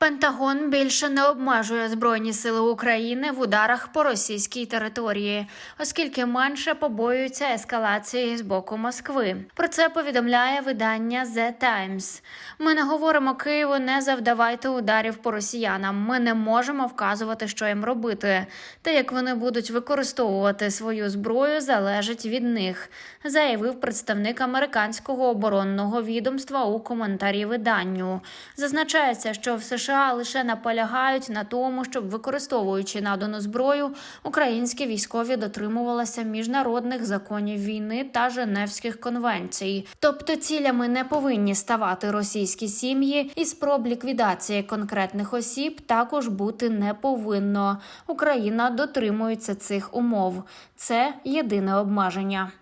Пентагон більше не обмежує збройні сили України в ударах по російській території, оскільки менше побоюються ескалації з боку Москви. Про це повідомляє видання The Times. Ми не говоримо Києву, не завдавайте ударів по росіянам. Ми не можемо вказувати, що їм робити. Те, як вони будуть використовувати свою зброю, залежить від них, заявив представник американського оборонного відомства у коментарі виданню. Зазначається, що в США лише наполягають на тому, щоб використовуючи надану зброю, українські військові дотримувалися міжнародних законів війни та Женевських конвенцій. Тобто цілями не повинні ставати російські сім'ї, і спроб ліквідації конкретних осіб також бути не повинно. Україна дотримується цих умов. Це єдине обмеження.